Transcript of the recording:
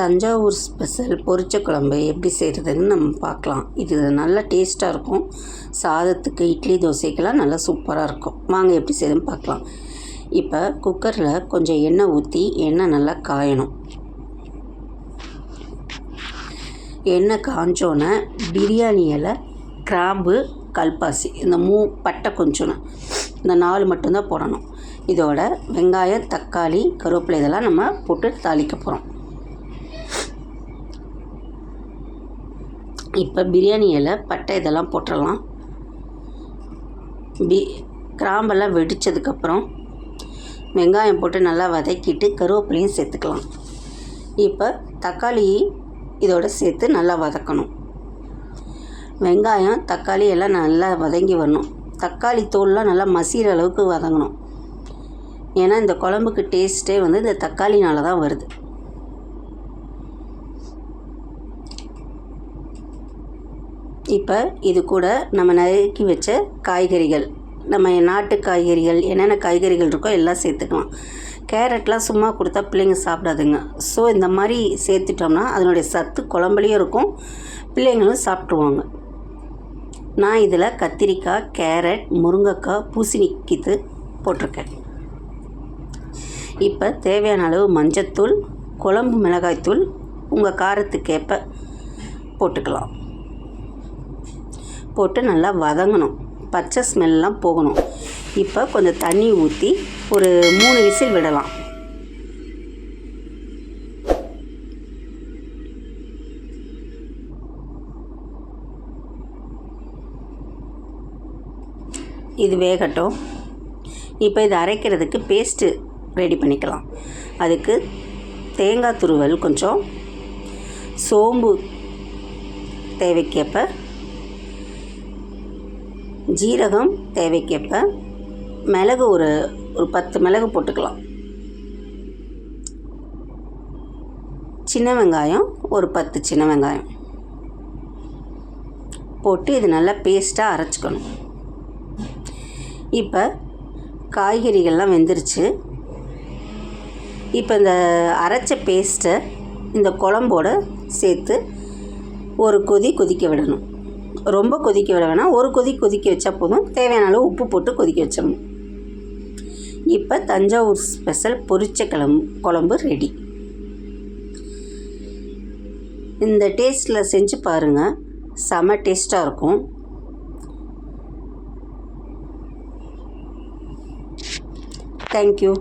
Thanjavur special பொரிச்ச குழம்பு எப்படி செய்கிறதுன்னு நம்ம பார்க்கலாம். இது நல்லா டேஸ்ட்டாக இருக்கும். சாதத்துக்கு இட்லி தோசைக்கெல்லாம் நல்லா சூப்பராக இருக்கும். வாங்க எப்படி செய்யுதுன்னு பார்க்கலாம். இப்போ குக்கரில் கொஞ்சம் எண்ணெய் ஊற்றி எண்ணெய் நல்லா காயணும். எண்ணெய் காஞ்சோன்னே பிரியாணி இலை கிராம்பு கல்பாசி இந்த மூ பட்டை கொஞ்சம் இந்த நாலு மட்டும்தான் போடணும். இதோட வெங்காயம் தக்காளி கருவேப்பிலை இதெல்லாம் நம்ம போட்டு தாளிக்க போகிறோம் இப்போ பிரியாணி இலை பட்டை இதெல்லாம் போட்டுடலாம் பி கிராம்பெல்லாம் வெடித்ததுக்கப்புறம் வெங்காயம் போட்டு நல்லா வதக்கிட்டு கருவேப்பிலையும் சேர்த்துக்கலாம். இப்போ தக்காளி இதோட சேர்த்து நல்லா வதக்கணும். வெங்காயம் தக்காளி எல்லாம் நல்லா வதங்கி வரணும். தக்காளி தோல்லாம் நல்லா மசிகிற அளவுக்கு வதங்கணும். ஏன்னா இந்த குழம்புக்கு டேஸ்ட்டே வந்து இந்த தக்காளினால தான் வருது. இப்போ இது கூட நம்ம நறுக்கி வச்ச காய்கறிகள். நம்ம நாட்டு காய்கறிகள் என்னென்ன காய்கறிகள் இருக்கோ எல்லாம் சேர்த்துக்கலாம். கேரட்லாம் சும்மா கொடுத்தா பிள்ளைங்க சாப்பிடாதுங்க. ஸோ இந்த மாதிரி சேர்த்துட்டோம்னா அதனுடைய சத்து குழம்புலையும் இருக்கும் பிள்ளைங்களும் சாப்பிட்ருவாங்க நான் இதில் கத்திரிக்காய் கேரட் முருங்கைக்காய் பூசணிக்கித்து போட்டிருக்கேன். இப்போ தேவையான அளவு மஞ்சத்தூள் குழம்பு மிளகாய்த்தூள் உங்கள் காரத்துக்கேற்ப போட்டுக்கலாம். போட்டு நல்லா வதங்கணும். பச்சை ஸ்மெல்லாம் போகணும். இப்போ கொஞ்சம் தண்ணி ஊற்றி ஒரு மூணு விசில் விடலாம். இது வேகட்டும். இப்போ இதை அரைக்கிறதுக்கு பேஸ்ட்டு ரெடி பண்ணிக்கலாம். அதுக்கு தேங்காய் துருவல் கொஞ்சம். சோம்பு தேவைக்கேற்ப ஜீரகம் தேவைக்கேற்ப மிளகு ஒரு ஒரு பத்து மிளகு போட்டுக்கலாம். சின்ன வெங்காயம் ஒரு பத்து சின்ன வெங்காயம். போட்டு இது நல்லா பேஸ்ட்டாக அரைச்சிக்கணும். இப்போ காய்கறிகள்லாம் வெந்துருச்சு. இப்போ இந்த அரைச்ச பேஸ்ட்டை இந்த குழம்போட சேர்த்து ஒரு கொதி கொதிக்க விடணும். ரொம்ப கொதிக்க விட வேணாம். ஒரு கொதி கொதிக்க வச்சா போதும். தேவையான அளவு உப்பு போட்டு கொதிக்க வச்சிடணும். இப்போ தஞ்சாவூர் ஸ்பெஷல் பொரிச்ச கிளம்பு குழம்பு ரெடி இந்த டேஸ்ட்டில் செஞ்சு பாருங்கள் செம டேஸ்ட்டாக இருக்கும். தேங்க்யூ